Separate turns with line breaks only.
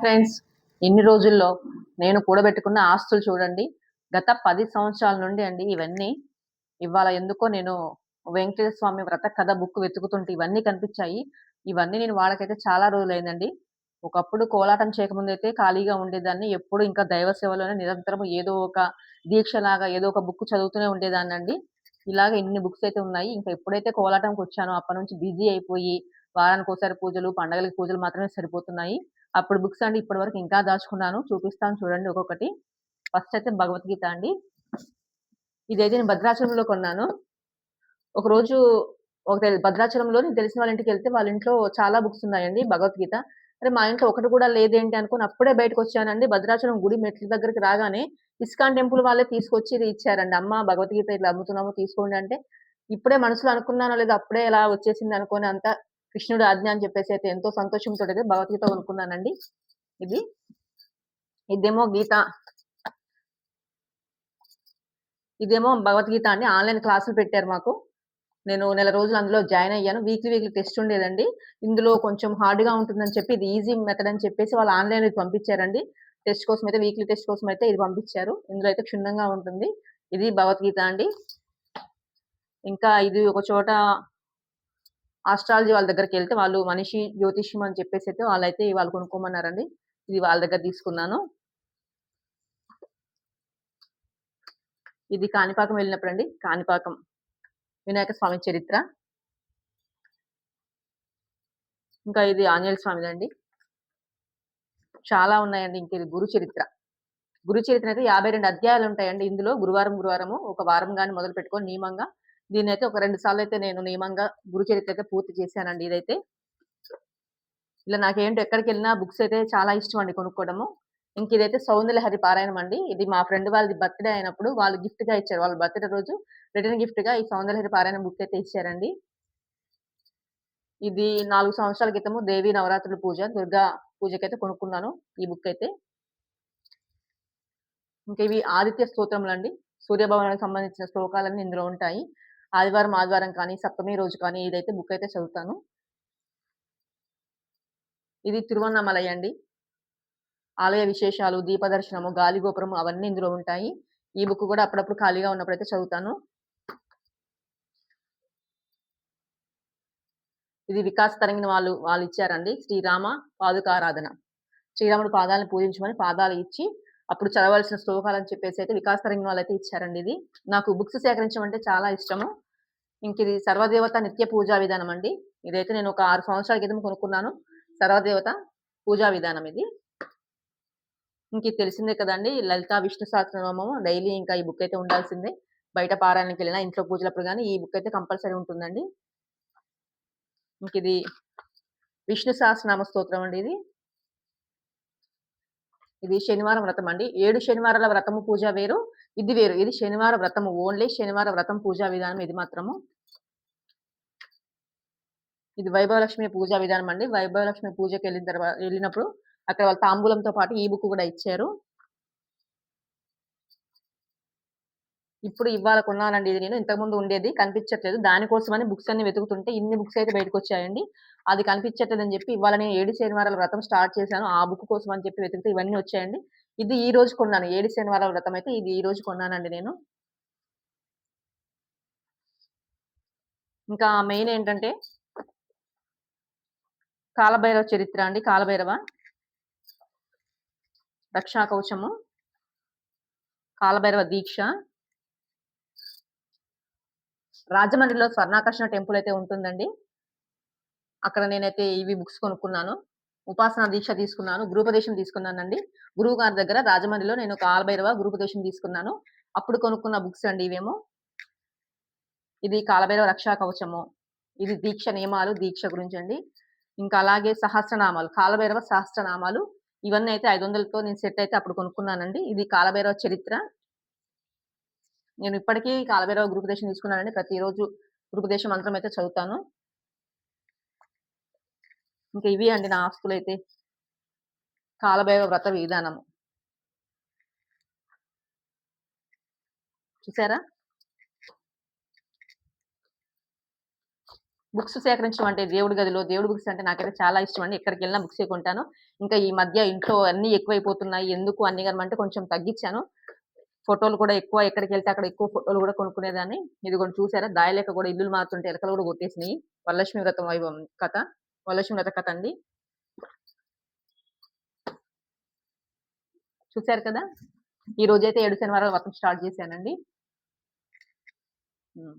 Friends ఇన్ని రోజుల్లో నేను కూడబెట్టుకున్న ఆస్తులు చూడండి. గత పది సంవత్సరాల నుండి అండి ఇవన్నీ. ఇవాళ ఎందుకో నేను వెంకటేశ్వర స్వామి వ్రత కథ బుక్ వెతుకుతుంటే ఇవన్నీ కనిపించాయి. ఇవన్నీ నేను వాళ్ళకైతే చాలా రోజులైందండి. ఒకప్పుడు కోలాటం చేయకముందు అయితే ఖాళీగా ఉండేదాన్ని. ఎప్పుడు ఇంకా దైవ సేవలోనే నిరంతరం ఏదో ఒక దీక్షలాగా ఏదో ఒక బుక్ చదువుతూనే ఉండేదాన్ని అండి. ఇలాగ ఇన్ని బుక్స్ అయితే ఉన్నాయి. ఇంకా ఎప్పుడైతే కోలాటంకి వచ్చానో అప్పటి నుంచి బిజీ అయిపోయి వారానికి ఒకసారి పూజలు పండగలకి పూజలు మాత్రమే సరిపోతున్నాయి. అప్పుడు బుక్స్ అండి ఇప్పటి వరకు ఇంకా దాచుకున్నాను. చూపిస్తాను చూడండి ఒక్కొక్కటి. ఫస్ట్ అయితే భగవద్గీత అండి. ఇదైతే నేను భద్రాచలంలో కొన్నాను. ఒక రోజు ఒక భద్రాచలంలో నేను తెలిసిన వాళ్ళ ఇంటికి వెళ్తే వాళ్ళ ఇంట్లో చాలా బుక్స్ ఉన్నాయండి భగవద్గీత. అరే మా ఇంట్లో ఒకటి కూడా లేదేంటి అనుకుని అప్పుడే బయటకు వచ్చానండి. భద్రాచలం గుడి మెట్ల దగ్గరికి రాగానే ఇస్కాన్ టెంపుల్ వాళ్ళే తీసుకొచ్చి ఇది ఇచ్చారండి. అమ్మ భగవద్గీత ఇట్లా అమ్ముతున్నాము తీసుకోండి అంటే ఇప్పుడే మనసులో అనుకున్నానో లేదో అప్పుడే ఎలా వచ్చేసింది అనుకోని అంత కృష్ణుడు ఆజ్ఞ అని చెప్పేసి అయితే ఎంతో సంతోషంతో అయితే భగవద్గీత కొనుక్కున్నానండి. ఇది. ఇదేమో గీత. ఇదేమో భగవద్గీత అండి. ఆన్లైన్ క్లాసులు పెట్టారు మాకు. నేను నెల రోజులు అందులో జాయిన్ అయ్యాను. వీక్లీ వీక్లీ టెస్ట్ ఉండేదండి. ఇందులో కొంచెం హార్డ్గా ఉంటుందని చెప్పి ఇది ఈజీ మెథడ్ అని చెప్పేసి వాళ్ళు ఆన్లైన్ ఇది పంపించారండి. టెస్ట్ కోసం అయితే వీక్లీ టెస్ట్ కోసం అయితే ఇది పంపించారు. ఇందులో అయితే క్షుణ్ణంగా ఉంటుంది. ఇది భగవద్గీత అండి. ఇంకా ఇది ఒక చోట ఆస్ట్రాలజీ వాళ్ళ దగ్గరికి వెళ్తే వాళ్ళు మనిషి జ్యోతిష్యం అని చెప్పేసి అయితే వాళ్ళైతే వాళ్ళు కొనుక్కోమన్నారండి. ఇది వాళ్ళ దగ్గర తీసుకున్నాను. ఇది కాణిపాకం వెళ్ళినప్పుడు అండి కాణిపాకం వినాయక స్వామి చరిత్ర. ఇంకా ఇది ఆంజనేయ స్వామిదండి. చాలా ఉన్నాయండి. ఇంక ఇది గురు చరిత్ర. గురు చరిత్ర అయితే యాభై రెండు అధ్యాయాలు ఉంటాయండి. ఇందులో గురువారం గురువారము ఒక వారం కానీ మొదలు పెట్టుకొని నియమంగా దీన్ని అయితే ఒక రెండు సార్లు అయితే నేను నియమంగా గురుచరిత్ర అయితే పూర్తి చేశానండి ఇదైతే. ఇలా నాకేంటో ఎక్కడికి వెళ్ళినా బుక్స్ అయితే చాలా ఇష్టం అండి కొనుక్కోవడము ఇంక ఇదైతే సౌందర్యహరి పారాయణం అండి. ఇది మా ఫ్రెండ్ వాళ్ళది బర్త్డే అయినప్పుడు వాళ్ళు గిఫ్ట్గా ఇచ్చారు. వాళ్ళ బర్త్డే రోజు రిటర్న్ గిఫ్ట్గా ఈ సౌందర్యహరి పారాయణ బుక్ అయితే ఇచ్చారండి. ఇది నాలుగు సంవత్సరాల క్రితము దేవి నవరాత్రుల పూజ దుర్గా పూజకైతే కొనుక్కున్నాను ఈ బుక్ అయితే. ఇంకా ఇవి ఆదిత్య స్తోత్రములు అండి సూర్యభవనానికి సంబంధించిన శ్లోకాలన్నీ ఇందులో ఉంటాయి. ఆదివారం ఆదివారం కానీ సప్తమి రోజు కానీ ఇదైతే బుక్ అయితే చదువుతాను. ఇది తిరువన్నామలై అండి. ఆలయ విశేషాలు దీపదర్శనము గాలిగోపురము అవన్నీ ఇందులో ఉంటాయి. ఈ బుక్ కూడా అప్పుడప్పుడు ఖాళీగా ఉన్నప్పుడు అయితే చదువుతాను. ఇది వికాస్ తరంగిన వాళ్ళు వాళ్ళు ఇచ్చారండి. శ్రీరామ పాదుకారాధన. శ్రీరాముడు పాదాలను పూజించమని పాదాలు ఇచ్చి అప్పుడు చదవాల్సిన శ్లోకాలు అని చెప్పేసి అయితే వికాస్ తరంగిన వాళ్ళు అయితే ఇచ్చారండి ఇది. నాకు బుక్స్ సేకరించడం అంటే చాలా ఇష్టము. ఇంక ఇది సర్వదేవత నిత్య పూజా విధానం అండి. ఇదైతే నేను ఒక ఆరు సంవత్సరాల క్రితం కొనుక్కున్నాను. సర్వదేవత పూజా విధానం ఇది. ఇంక తెలిసిందే కదండి లలిత విష్ణు సహస్రనామము. డైలీ ఇంకా ఈ బుక్ అయితే ఉండాల్సిందే. బయట పారాయణకి వెళ్ళినా ఇంట్లో పూజలప్పుడు కానీ ఈ బుక్ అయితే కంపల్సరీ ఉంటుందండి. ఇంక ఇది విష్ణు సహస్రనామ స్తోత్రం అండి ఇది. ఇది శనివారం వ్రతం అండి. ఏడు శనివారాల వ్రతము పూజ వేరు ఇది వేరు. ఇది శనివారం వ్రతము ఓన్లీ శనివారం వ్రతం పూజా విధానం ఇది మాత్రము. ఇది వైభవలక్ష్మి పూజా విధానం అండి. వైభవలక్ష్మి పూజకి వెళ్ళిన తర్వాత వెళ్ళినప్పుడు అక్కడ వాళ్ళ తాంబూలంతో పాటు ఈ బుక్ కూడా ఇచ్చారు. ఇప్పుడు ఇవాళ కొన్నానండి ఇది నేను. ఇంతకుముందు ఉండేది కనిపించట్లేదు. దానికోసమని బుక్స్ అన్ని వెతుకుతుంటే ఇన్ని బుక్స్ అయితే బయటకు వచ్చాయండి అది కనిపించట్లేదు అని చెప్పి ఇవాళ నేను ఏడు శనివారాల వ్రతం స్టార్ట్ చేశాను. ఆ బుక్ కోసం అని చెప్పి వెతికితే ఇవన్నీ వచ్చాయండి. ఇది ఈ రోజు కొన్నాను. ఏడు శనివారాల వ్రతం అయితే ఇది ఈ రోజు కొన్నానండి నేను. ఇంకా మెయిన్ ఏంటంటే కాలభైరవ చరిత్ర అండి. కాలభైరవ రక్షా కవచము. కాలభైరవ దీక్ష. రాజమండ్రిలో స్వర్ణాకర్షణ టెంపుల్ అయితే ఉంటుందండి. అక్కడ నేనైతే ఇవి బుక్స్ కొనుక్కున్నాను. ఉపాసన దీక్ష తీసుకున్నాను. గృహప్రదేశం తీసుకున్నానండి. గురువు గారి దగ్గర రాజమండ్రిలో నేను కాలభైరవ గురుపదేశం తీసుకున్నాను. అప్పుడు కొనుక్కున్న బుక్స్ అండి ఇవేమో. ఇది కాలభైరవ రక్షా కవచము. ఇది దీక్ష నియమాలు దీక్ష గురించి అండి. ఇంకా అలాగే సహస్రనామాలు కాలభైరవ సహస్రనామాలు ఇవన్నీ అయితే ఐదు వందలతో నేను సెట్ అయితే అప్పుడు కొనుక్కున్నానండి. ఇది కాలభైరవ చరిత్ర. నేను ఇప్పటికీ కాలభైరవ గురుపదేశం తీసుకున్నానండి. ప్రతిరోజు గురుపదేశం మంత్రం అయితే చదువుతాను. ఇంకా ఇవి అండి నా ఆస్తులు అయితే కాలభైరవ వ్రత విధానము. చూసారా? బుక్స్ సేకరించడం అంటే దేవుడి గదిలో దేవుడి బుక్స్ అంటే నాకైతే చాలా ఇష్టం అండి. ఎక్కడికి వెళ్ళినా బుక్స్ కొంటాను. ఇంకా ఈ మధ్య ఇంట్లో అన్ని ఎక్కువైపోతున్నాయి. ఎందుకు అన్ని కనమంటే కొంచెం తగ్గించాను. ఫోటోలు కూడా ఎక్కువ ఎక్కడికి వెళ్తే అక్కడ ఎక్కువ ఫోటోలు కూడా కొనుక్కునేదాన్ని. ఇది కూడా చూసారా? దాయలేక కూడా ఇల్లు మారుతుంటే ఎలకలు కూడా కొట్టేసినాయి. వరలక్ష్మి వ్రతం వైభవం కథ. వరలక్ష్మి వ్రత కథ అండి. చూశారు కదా? ఈ రోజైతే ఏడు శనివారాలు వ్రతం స్టార్ట్ చేశానండి. ఉమ్.